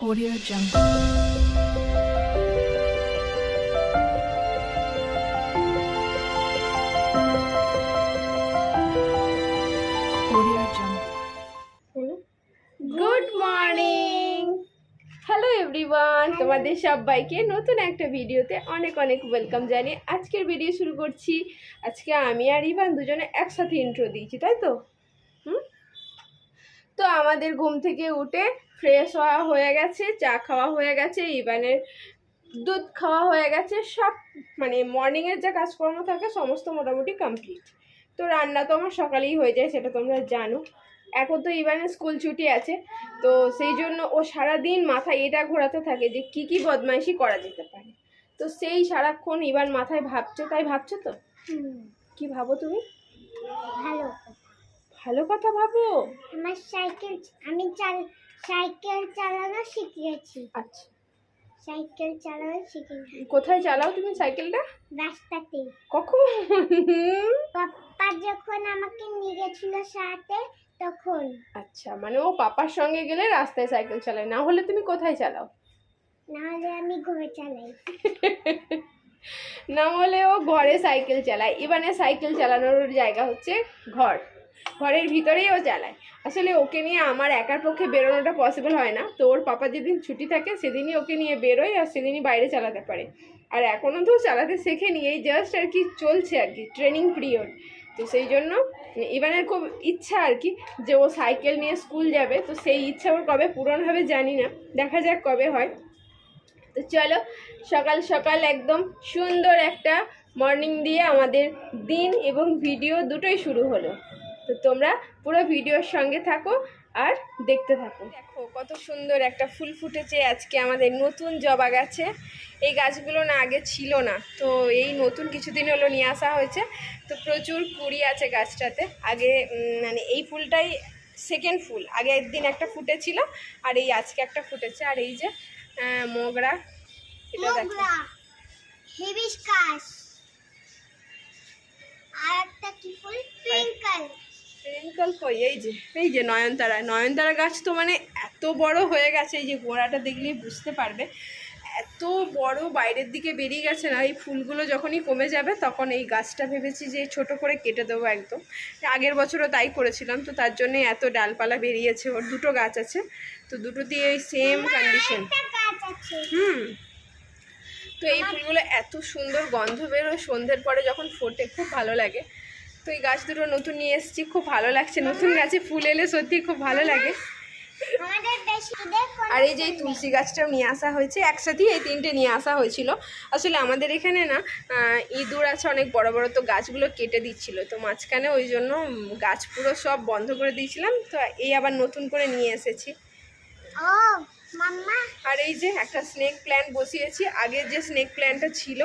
Audio Jungle. Audio Jungle. Good morning hello everyone তোমাদের সবাইকে নতুন একটা ভিডিওতে অনেক অনেক ওয়েলকাম জানিয়ে আজকের ভিডিও শুরু করছি আজকে আমি আর ইভান দুজনে একসাথে ইন্ট্রো দিয়েছি, তাই তো তো আমাদের ঘুম থেকে উঠে ফ্রেশ হওয়া হয়ে গেছে চা খাওয়া হয়ে গেছে ইভানের দুধ খাওয়া হয়ে গেছে সব মানে মর্নিংয়ের যা কাজকর্ম থাকে সমস্ত মোটামুটি কমপ্লিট তো রান্না তো আমার সকালেই হয়ে যায় সেটা তোমরা জানো। এখন তো ইভানের স্কুল ছুটি আছে তো সেই জন্য ও সারাদিন মাথায় এটা ঘোরাতে থাকে যে কি কি বদমাইশি করা যেতে পারে। তো সেই সারাক্ষণ ইভান মাথায় ভাবছ তাই ভাবছ তো? কি ভাবো তুমি? ভালো। ভালো কথা ভাবো। আমার সাইকেল আমি চাল সাইকেল চালানো শিখেছি আচ্ছা। সাইকেল চালানো শিখেছি কোথায় চালাও তুমি সাইকেলটা? রাস্তাতে। কখন? পাপ্পা যখন আমাকে নিয়ে গেছিল সাথে তখন। আচ্ছা মানে ও পাপার সঙ্গে গেলে রাস্তায় সাইকেল চালায় না হলে তুমি কোথায় চালাও? নাহলে আমি ঘরে চালাই। না হলে ও ঘরে সাইকেল চালায়। ইভানে সাইকেল চালানোর জায়গা হচ্ছে ঘর। ঘরের ভিতরেই ও চালায় আসলে ওকে নিয়ে আমার একার পক্ষে বেরোনোটা পসিবল হয় না। তো ওর পাপা যেদিন ছুটি থাকে, সেদিনই ওকে নিয়ে বেরোয় আর সেদিনই বাইরে চালাতে পারে। আর এখনও তো চালাতে শেখে শেখেনি, এই জাস্ট আর কি চলছে আর কি ট্রেনিং পিরিয়ড তো সেই জন্য ইভানের খুব ইচ্ছা আর কি যে ও সাইকেল নিয়ে স্কুল যাবে। তো সেই ইচ্ছা ওর কবে পূরণ হবে জানি না। দেখা যাক কবে হয়। তো চলো, সকাল সকাল একদম সুন্দর একটা মর্নিং দিয়ে আমাদের দিন এবং ভিডিও দুটোই শুরু হলো। তো তোমরা পুরো ভিডিওর সঙ্গে থাকো আর দেখতে থাকো। দেখো কত সুন্দর একটা ফুল ফুটেছে আজকে আমাদের নতুন জবা গাছে। এই গাছগুলো না আগে ছিল না তো এই নতুন কিছুদিন হলো নিয়ে আসা হয়েছে। তো প্রচুর কুড়ি আছে গাছটাতে। আগে মানে এই ফুলটাই সেকেন্ড ফুল। আগে একদিন একটা ফুটেছিল আর এই আজকে একটা ফুটেছে। আর এই যে মোগরা এটা দেখো। আর একটা কি ফুল? পিঙ্কল ট্রেঙ্কল কই এই যে এই যে নয়নতারা নয়নতারা গাছ তো মানে এত বড় হয়ে গেছে এই যে গোড়াটা দেখলেই বুঝতে পারবে। এত বড় বাইরের দিকে বেরিয়ে গেছে না এই ফুলগুলো যখনই কমে যাবে তখন এই গাছটা ভেবেছি যে ছোট করে কেটে দেবো একদম। আগের বছরও তাই করেছিলাম তো তার জন্যে এত ডালপালা বেরিয়েছে ওর দুটো গাছ আছে তো দুটো দিয়ে ওই সেম কন্ডিশন হুম। তো এই ফুলগুলো এত সুন্দর গন্ধ বেরোয় সন্ধ্যের পরে যখন ফোটে খুব ভালো লাগে। তো এই গাছ দুটো নতুন নিয়ে এসেছি খুব ভালো লাগছে। নতুন গাছে ফুল এলে সত্যি খুব ভালো লাগে। আর এই যে তুলসী গাছটাও নিয়ে আসা হয়েছে একসাথেই এই তিনটে নিয়ে আসা হয়েছিল। আসলে আমাদের এখানে না ইঁদুর আছে অনেক বড় বড় তো গাছগুলো কেটে দিচ্ছিল। তো মাঝখানে ওই জন্য গাছ পুরো সব বন্ধ করে দিয়েছিলাম তো এই আবার নতুন করে নিয়ে এসেছি। আর এই যে একটা স্নেক প্ল্যান্ট বসিয়েছি আগের যে স্নেক প্ল্যান্টটা ছিল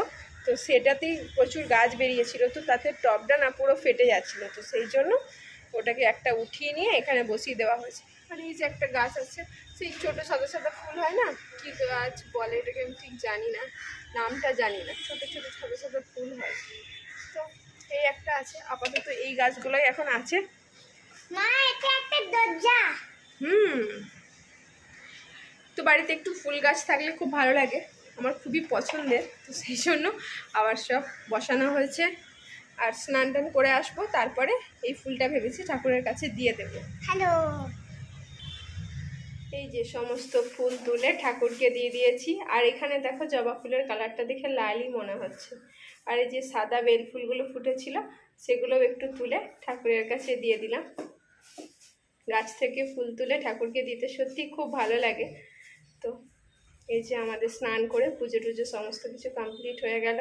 তো সেটাতেই প্রচুর গাছ বেরিয়েছিল তো তাতে টপটা না পুরো ফেটে যাচ্ছিল তো সেই জন্য ওটাকে একটা উঠিয়ে নিয়ে এখানে বসিয়ে দেওয়া হয়েছে। আর এই যে একটা গাছ আছে সেই ছোটো সাদা সাদা ফুল হয় না? কী গাছ বলে এটাকে আমি ঠিক জানি না নামটা জানি না ছোটো ছোটো সাদা সাদা ফুল হয়। তো এই একটা আছে আপাতত এই গাছগুলোই এখন আছে। মা এটা একটা দরজা। হুম। তো বাড়িতে একটু ফুল গাছ থাকলে খুব ভালো লাগে। আমার খুবই পছন্দের তো সেই জন্য আবার সব বসানো হয়েছে। আর স্নান টান করে আসব তারপরে এই ফুলটা ভেবেছি ঠাকুরের কাছে দিয়ে দেব। হ্যালো এই যে সমস্ত ফুল তুলে ঠাকুরকে দিয়ে দিয়েছি। আর এখানে দেখো জবা ফুলের কালারটা দেখে লালই মনে হচ্ছে। আর এই যে সাদা বেল ফুলগুলো ফুটেছিল সেগুলো একটু তুলে ঠাকুরের কাছে দিয়ে দিলাম। গাছ থেকে ফুল তুলে ঠাকুরকে দিতে সত্যি খুব ভালো লাগে। তো এই যে আমাদের স্নান করে পুজো টুজো সমস্ত কিছু কমপ্লিট হয়ে গেল।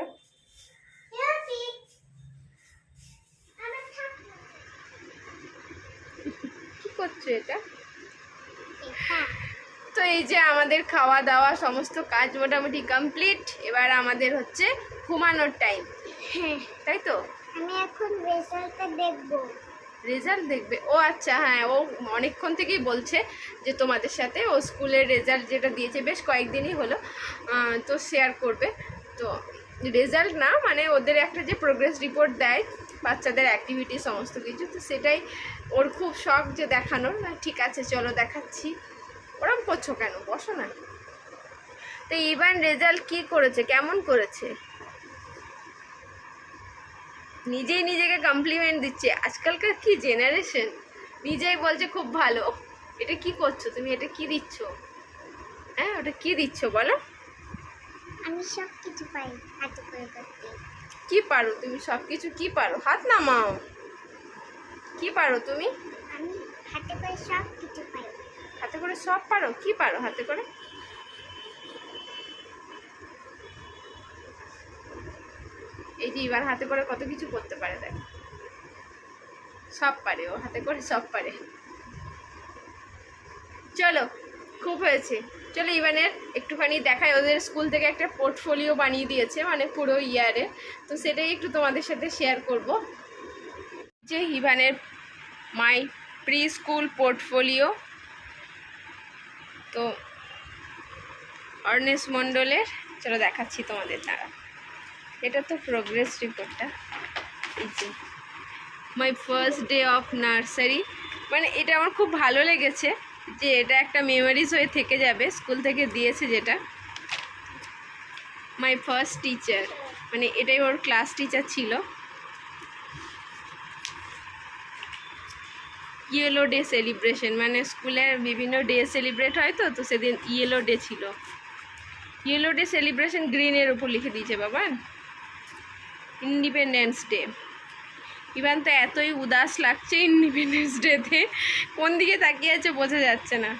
কি করছ এটা? তো এই যে আমাদের খাওয়া দাওয়া সমস্ত কাজ মোটামুটি কমপ্লিট এবার আমাদের হচ্ছে ঘুমানোর টাইম হ্যাঁ। তাই তো? আমি এখন রেজাল্টটা দেখব। রেজাল্ট দেখবে। ও আচ্ছা হ্যাঁ ও অনেকক্ষণ থেকেই বলছে যে তোমাদের সাথে ও স্কুলের রেজাল্ট যেটা দিয়েছে, বেশ কয়েকদিনই হলো তো শেয়ার করবে। তো রেজাল্ট না মানে ওদের একটা যে প্রোগ্রেস রিপোর্ট দেয়, বাচ্চাদের অ্যাক্টিভিটি সমস্ত কিছু, তো সেটাই ওর খুব শখ যে দেখানোর। ঠিক আছে, চলো দেখাচ্ছি। ওরম করছ কেন? বসো না। তো ইভান রেজাল্ট কি করেছে? কেমন করেছে? নিজেই নিজেকে কমপ্লিমেন্ট দিচ্ছে। আজকালকার কি জেনারেশন নিজেই বলছে খুব ভালো। এটা কি করছ তুমি? এটা কি দিচ্ছ? হ্যাঁ ওটা কি দিচ্ছ বলো? আমি সব কিছু পাই হাতে করে করতে। কি পারো তুমি? সব কিছু কি পারো? হাত নামাও। কি পারো তুমি? আমি হাতে করে সব কিছু পাই। হাতে করে সব পারো? কি পারো হাতে করে? এই যে এবার হাতে করে কত কিছু করতে পারে, দেখ। সব পারে, ও হাতে করে সব পারে। চলো, খুব হয়েছে। চলো ইভানের একটুখানি দেখায় ওদের স্কুল থেকে একটা পোর্টফোলিও বানিয়ে দিয়েছে মানে পুরো ইয়ারে। তো সেটাই একটু তোমাদের সাথে শেয়ার করব। যে ইভানের মাই প্রি স্কুল পোর্টফোলিও। তো অর্নেস মণ্ডলের, চলো দেখাচ্ছি তোমাদের দ্বারা। এটা তো প্রোগ্রেস রিপোর্টটা my first day of nursery মানে এটা আমার খুব ভালো লেগেছে যে এটা একটা মেমোরিজ হয়ে থেকে যাবে স্কুল থেকে দিয়েছে যেটা। মাই ফার্স্ট টিচার মানে এটাই ওর ক্লাস টিচার ছিল। ইয়েলো ডে সেলিব্রেশন মানে স্কুলের বিভিন্ন ডে সেলিব্রেট হয় তো তো সেদিন ইয়েলো ডে ছিল। ইয়েলো ডে সেলিব্রেশন গ্রিনের উপর লিখে দিয়েছে বাবান ইন্ডিপেন্ডেন্স ডে ইভান তো এতই উদাস লাগছে ইন্ডিপেন্ডেন্স ডেতে কোন দিকে তাকিয়ে আছে বোঝা যাচ্ছে না।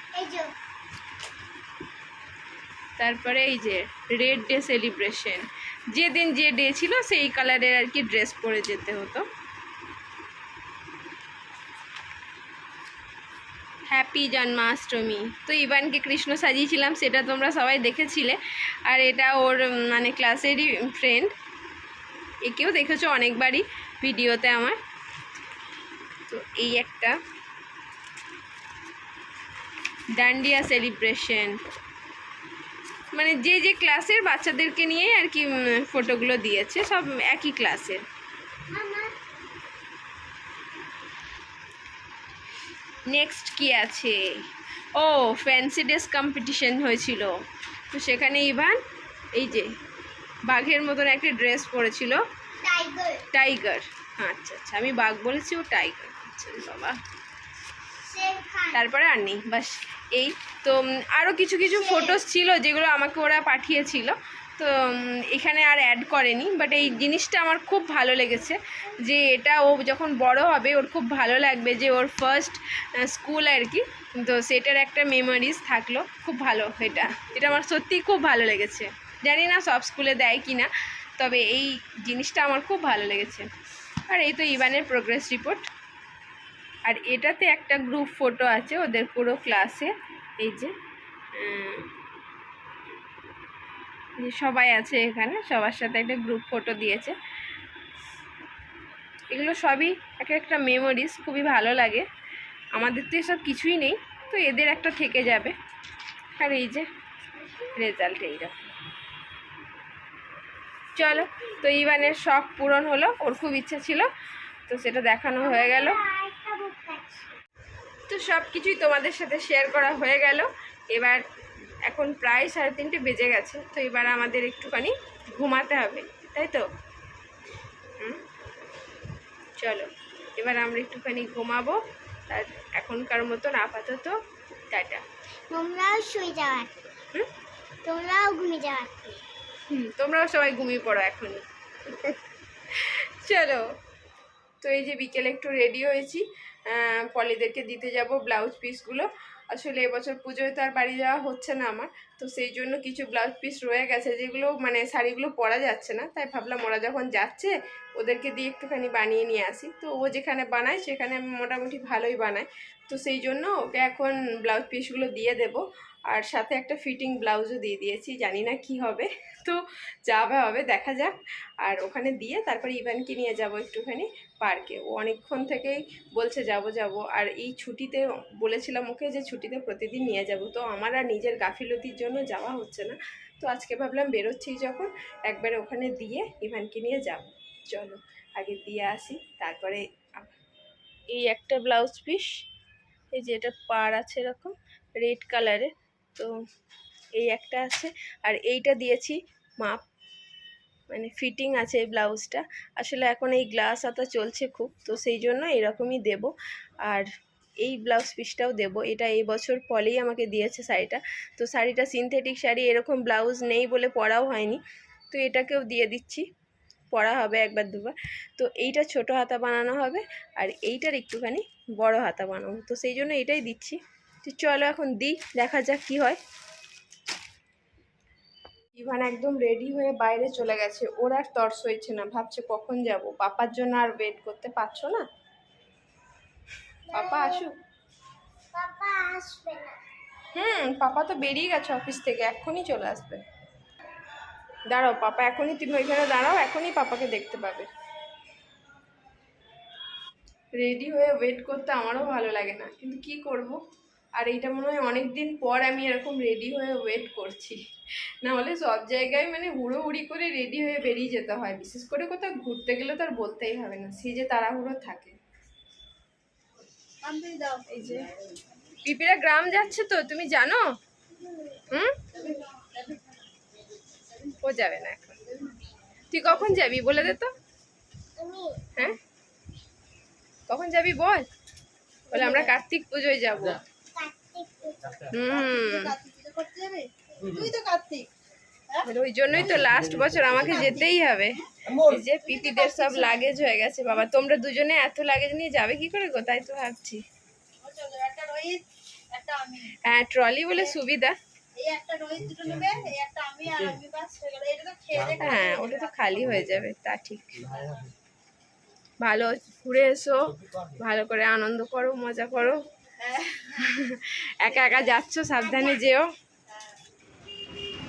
তারপরে এই যে রেড ডে সেলিব্রেশন যেদিন যে ডে ছিল সেই কালারের আর কি ড্রেস পরে যেতে হতো। হ্যাপি জন্মাষ্টমী তো ইভানকে কৃষ্ণ সাজিয়েছিলাম সেটা তোমরা সবাই দেখেছিলে। আর এটা ওর মানে ক্লাসেরই ফ্রেন্ড একেও দেখেছ অনেকবারই ভিডিওতে আমার। তো এই একটা। ডান্ডিয়া সেলিব্রেশন। মানে যে যে ক্লাসের বাচ্চাদেরকে নিয়ে আর কি ফটোগুলো দিয়েছে, সব একই ক্লাসের। নেক্সট কি আছে? ও, ফ্যান্সি ড্রেস কম্পিটিশন হয়েছিল। তো সেখানে ইভান, এই যে বাঘের মতন একটা ড্রেস পরেছিল। টাইগার আচ্ছা আচ্ছা আমি বাঘ বলেছি ও টাইগার আচ্ছা বাবা। তারপরে আর নেই বাস এই। তো আরও কিছু কিছু ফটোস ছিল যেগুলো আমাকে ওরা পাঠিয়েছিল। তো এখানে আর অ্যাড করেনি বাট এই জিনিসটা আমার খুব ভালো লেগেছে যে এটা ও যখন বড় হবে ওর খুব ভালো লাগবে যে ওর ফার্স্ট স্কুল আর কি। তো সেটার একটা মেমোরিজ থাকল খুব ভালো এটা। এটা আমার সত্যিই খুব ভালো লেগেছে। জানি না, সব স্কুলে দেয় কি না তবে এই জিনিসটা আমার খুব ভালো লেগেছে। আর এই তো ইভানের প্রোগ্রেস রিপোর্ট আর এটাতে একটা গ্রুপ ফটো আছে, ওদের পুরো ক্লাসে এই যে সবাই আছে এখানে, সবার সাথে একটা গ্রুপ ফটো দিয়েছে। এগুলো সবই এক একটা মেমোরিজ খুবই ভালো লাগে। আমাদের তো এসব কিছুই নেই, তো এদের একটা থেকে যাবে। আর এই যে রেজাল্ট এইরকম। চলো। তো ইভানের শখ পূরণ হলো ওর খুব ইচ্ছা ছিল তো সেটা দেখানো হয়ে গেল। তো সব কিছুই তোমাদের সাথে শেয়ার করা হয়ে গেল। এবার এখন প্রায় সাড়ে তিনটে বেজে গেছে তো এবার আমাদের একটুখানি ঘুমাতে হবে তাই তো? হুম? চলো এবার আমরা একটুখানি ঘুমাবো আর এখনকার মতন আপাতত টাটা। তোমরাও শুয়ে যাওয়ার হুম? তোমরাও ঘুমিয়ে যাওয়ার তোমরাও সবাই ঘুমিয়ে পড়ো এখনই চলো, তো এই যে বিকেলে একটু রেডি হয়েছি। পলিদেরকে দিতে যাব ব্লাউজ পিসগুলো আসলে এবছর পুজোয় তো আর বাড়ি যাওয়া হচ্ছে না আমার। তো সেই জন্য কিছু ব্লাউজ পিস রয়ে গেছে, যেগুলো মানে শাড়িগুলো পরা যাচ্ছে না। তাই ভাবলাম ওরা যখন যাচ্ছে, ওদেরকে দিয়ে একটুখানি বানিয়ে নিয়ে আসি। তো ও যেখানে বানায়, সেখানে মোটামুটি ভালোই বানায়। তো সেই জন্য ওকে এখন ব্লাউজ পিসগুলো দিয়ে দেব। আর সাথে একটা ফিটিং ব্লাউজও দিয়ে দিয়েছি, জানি না কি হবে। তো যা হবে হবে দেখা যাক। আর ওখানে দিয়ে তারপরে ইভেনকে নিয়ে যাব একটুখানি পার্কে। ও অনেকক্ষণ থেকেই বলছে, যাব যাব। আর এই ছুটিতে বলেছিলাম ওকে যে ছুটিতে প্রতিদিন নিয়ে যাব। তো আমার আর নিজের গাফিলতির জন্য যাওয়া হচ্ছে না। তো আজকে ভাবলাম বেরোচ্ছি যখন, একবারে ওখানে দিয়ে ইভানকে নিয়ে যাব। চলো, আগে দিয়ে আসি, তারপরে এই একটা ব্লাউজ পিস, এই যে এটা পার আছে এরকম রেড কালারের তো এই একটা আছে। আর এইটা দিয়েছি মাপ মানে ফিটিং আছে এই ব্লাউজটা। আসলে এখন এই গ্লাস হাতা চলছে খুব, তো সেই জন্য এরকমই দেব। আর এই ব্লাউজ পিসটাও দেব। এটা এই বছর পলেই আমাকে দিয়েছে শাড়িটা। তো শাড়িটা সিনথেটিক শাড়ি, এরকম ব্লাউজ নেই বলে পরাও হয়নি। তো এটাকেও দিয়ে দিচ্ছি। পরা হবে একবার দুবার। তো এইটা ছোট হাতা বানানো হবে, আর এইটার একটুখানি বড় হাতা বানাবো। তো সেই জন্য এটাই দিচ্ছি। তো চলো এখন দিই দেখা যাক কি হয়। ইভান একদম রেডি হয়ে বাইরে চলে গেছে। ওর আর তর্স হয়েছে না ভাবছে কখন যাব। পাপার জন্য আর ওয়েট করতে পারছ না? পাপা আসুক। হুম পাপা তো বেরিয়ে গেছে অফিস থেকে এক্ষুনি চলে আসবে। দাঁড়াও পাপা এখনই তুমি ওইখানে দাঁড়াও এখনই পাপাকে দেখতে পাবে। রেডি হয়ে ওয়েট করতে আমারও ভালো লাগে না কিন্তু কি করব? আর এইটা মনে হয় অনেক দিন পর আমি এরকম রেডি হয়ে ওয়েট করছি। না হলে সব জায়গায় মানে হুড়োহুড়ি করে রেডি হয়ে বেরিয়ে যেতে হয়। বিশেষ করে কোথাও ঘুরতে গেলে তো আর বলতেই হবে না। সে যে তাড়াহুড়ো থাকে। এই যে। পিপিরা গ্রাম যাচ্ছে তো তুমি জানো? হুম? ও যাবে না এখন। তুই কখন যাবি বলে দে তো। হ্যাঁ? কখন যাবি বল। বলে আমরা কার্তিক পুজোয় যাব। হুম। তুই তো কার্তিক ওই জন্যই তো লাস্ট বছর আমাকে যেতেই হবে। যে পিপিদের সব লাগেজ হয়ে গেছে বাবা তোমরা দুজনে এত লাগেজ নিয়ে যাবে কি করে গো তাই তো ভাবছি। চলো একটা রোহিত একটা আমি হ্যাঁ ট্রলি বলে সুবিধা। এই একটা রোহিত দুটো নেবে এই একটা আমি আর আমি বাস হয়ে গেল এটা তো খেয়ে দেখো হ্যাঁ ওটা তো খালি হয়ে যাবে তা ঠিক। ভালো ঘুরে এসো ভালো করে আনন্দ করো মজা করো। একা একা যাচ্ছ সাবধানে যেও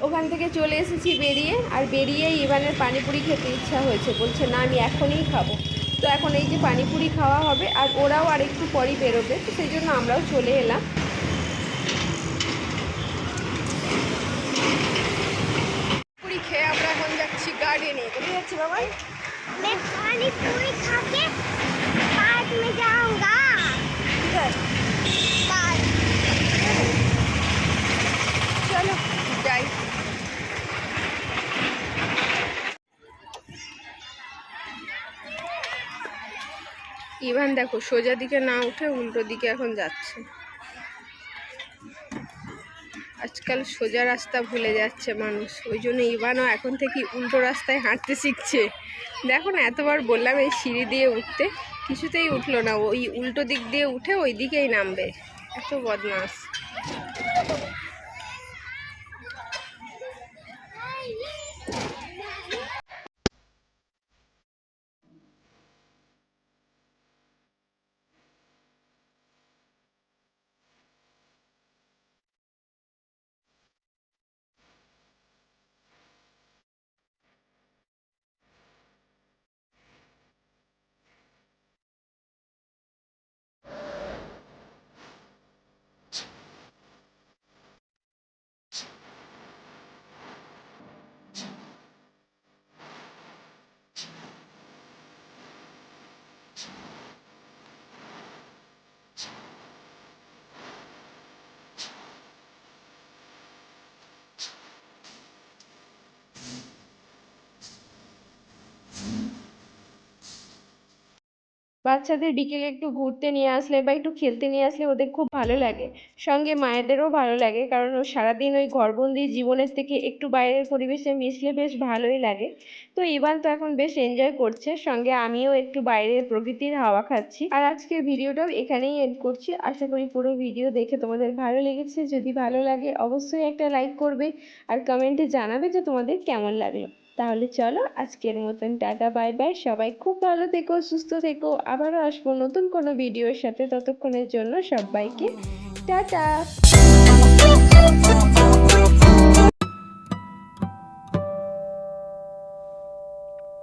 ওখান থেকে চলে এসেছি বেরিয়ে আর বেরিয়ে ইভানের পানিপুরি খেতে ইচ্ছা হয়েছে বলছে না আমি এখনই খাবো তো এখন এই যে পানিপুরি খাওয়া হবে আর ওরাও আর একটু পরই বেরোবে তো সেই জন্য আমরাও চলে এলাম পুরি খেয়ে আমরা এখন যাচ্ছি গার্ডেনে কোথায় যাচ্ছি বাবাই मैं पानी पूरी खा के पार्क में जाऊंगा ইভান দেখো, সোজা দিকে না উঠে উল্টো দিকে এখন যাচ্ছে। আজকাল সোজা রাস্তা ভুলে যাচ্ছে মানুষ। ওই জন্য ইভানও এখন থেকে উল্টো রাস্তায় হাঁটতে শিখছে। দেখো না, এতবার বললাম এই সিঁড়ি দিয়ে উঠতে, কিছুতেই উঠল না। ওই উল্টো দিক দিয়ে উঠে ওই দিকেই নামবে। এত বদমাস। বাচ্চাদের বিকেলে একটু ঘুরতে নিয়ে আসলে বা একটু খেলতে নিয়ে আসলে ওদের খুব ভালো লাগে। সঙ্গে মায়েদেরও ভালো লাগে কারণ ও সারাদিন ওই ঘরবন্দি জীবনের থেকে একটু বাইরের পরিবেশে মিশলে বেশ ভালোই লাগে। তো ইভান তো এখন বেশ এনজয় করছে, সঙ্গে আমিও একটু বাইরের প্রকৃতির হাওয়া খাচ্ছি। আর আজকের ভিডিওটাও এখানেই এন্ড করছি। আশা করি পুরো ভিডিও দেখে তোমাদের ভালো লেগেছে। যদি ভালো লাগে অবশ্যই একটা লাইক করবে আর কমেন্টে জানাবে যে তোমাদের কেমন লাগল। তাহলে চলো আজকের মতন, টাটা বাই বাই সবাই খুব ভালো থেকো, সুস্থ থেকো, আবারও আসব নতুন কোনো ভিডিওর সাথে ততক্ষণের জন্য সবাইকে, টাটা!